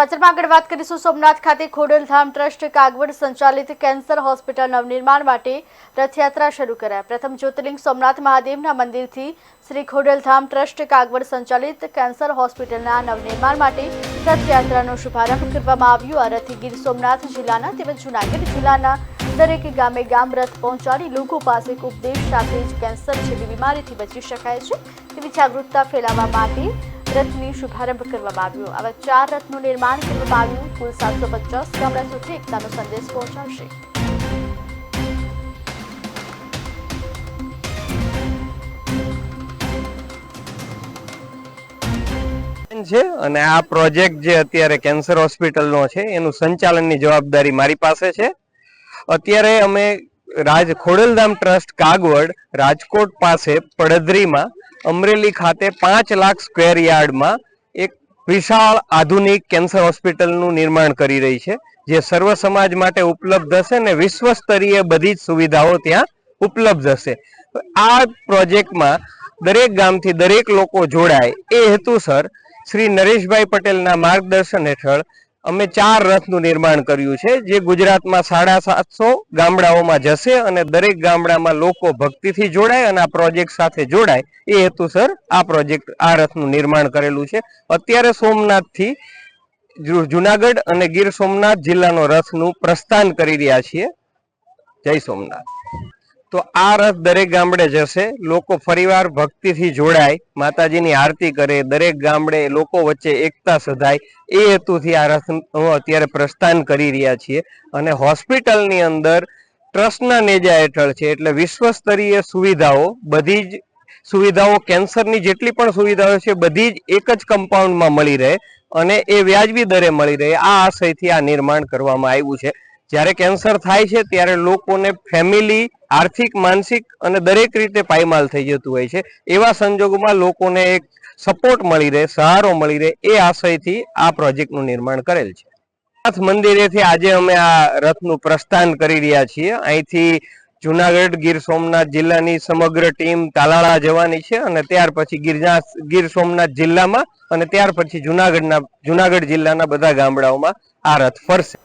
સમાચારમાં આગળ વાત કરીશું. સોમનાથ ખાતે ખોડલધામ ટ્રસ્ટ કાગવડ સંચાલિત કેન્સર હોસ્પિટલ નવનિર્માણ માટે રથયાત્રા શરૂ કરાય પ્રથમ જ્યોતિર્લિંગ સોમનાથ મહાદેવના મંદિરથી શ્રી ખોડલધામ ટ્રસ્ટ કાગવડ સંચાલિત કેન્સર હોસ્પિટલના નવનિર્માણ માટે રથયાત્રાનો શુભારંભ કરવામાં આવ્યો. આ રથે ગીર સોમનાથ જિલ્લાના તેમજ જૂનાગઢ જિલ્લાના દરેક ગામે ગામ રથ પહોંચાડી લોકો પાસે ઉપદેશ સાથે જ કેન્સર જેવી બીમારીથી બચી શકાય છે તેવી જાગૃતતા ફેલાવવા માટે રથની શુભારંભ કરવામાં આવ્યો. આવા ચાર રથનું નિર્માણ કરવામાં આવ્યું. કુલ સાતસો પચાસ ગામડા સુધી એકતાનો સંદેશ પહોંચાડશે. છે અને આ પ્રોજેક્ટ જે અત્યારે કેન્સર હોસ્પિટલનો છે, એનું સંચાલનની જવાબદારી મારી પાસે છે. અત્યારે અમે રાજ ખોડલધામ ટ્રસ્ટ કાગવડ રાજકોટ પાસે પડધરીમાં અમરેલી ખાતે પાંચ લાખ સ્ક્વેર યાર્ડમાં એક વિશાળ આધુનિક કેન્સર હોસ્પિટલનું નિર્માણ કરી રહી છે, જે સર્વ સમાજ માટે ઉપલબ્ધ હશે ને વિશ્વ સ્તરીય બધી જ સુવિધાઓ ત્યાં ઉપલબ્ધ હશે. આ પ્રોજેક્ટમાં દરેક ગામથી દરેક લોકો જોડાય. એ હેતુસર શ્રી નરેશભાઈ પટેલના માર્ગદર્શન હેઠળ અમે ચાર રથનું નિર્માણ કર્યું છે, જે ગુજરાતમાં સાડા સાતસો ગામડાઓમાં જશે અને દરેક ગામડામાં લોકો ભક્તિથી જોડાય અને આ પ્રોજેક્ટ સાથે જોડાય. એ હેતુસર આ પ્રોજેક્ટ આ રથનું નિર્માણ કરેલું છે. અત્યારે સોમનાથથી જુનાગઢ અને ગીર સોમનાથ જિલ્લાનો રથનું પ્રસ્થાન કરી રહ્યા છીએ. જય સોમનાથ. તો આ રથ દરેક ગામડે જશે. લોકો ફરીવાર ભક્તિથી જોડાય. માતાજીની આરતી કરે. દરેક ગામડે લોકો વચ્ચે એકતા સધાય. એ હેતુથી આ રથનું અત્યારે પ્રસ્થાન કરી રહ્યા છીએ. અને હોસ્પિટલની અંદર ટ્રસ્ટના નેજા હેઠળ છે. એટલે વિશ્વ સ્તરીય સુવિધાઓ, બધી જ સુવિધાઓ, કેન્સરની જેટલી પણ સુવિધાઓ છે, બધી જ એક જ કમ્પાઉન્ડમાં મળી રહે અને એ વ્યાજબી દરે મળી રહે. આ આશયથી આ નિર્માણ કરવામાં આવ્યું છે. જ્યારે કેન્સર થાય છે, ત્યારે લોકોને ફેમિલી આર્થિક, માનસિક અને દરેક રીતે પાયમાલ થઈ જતું હોય છે. એવા સંજોગોમાં લોકોને એક સપોર્ટ મળી રહે, સહારો મળી રહે એ આશયથી આ પ્રોજેક્ટનું નિર્માણ કરેલ છે. નાથ મંદિરેથી આજે અમે આ રથનું પ્રસ્થાન કરી રહ્યા છીએ. અહીંથી જુનાગઢ ગીર સોમનાથ જિલ્લાની સમગ્ર ટીમ તાલાળા જવાની છે અને ત્યાર પછી ગીરના ગીર સોમનાથ જિલ્લામાં અને ત્યાર પછી જુનાગઢના, જુનાગઢ જિલ્લાના બધા ગામડાઓમાં આ રથ ફરશે.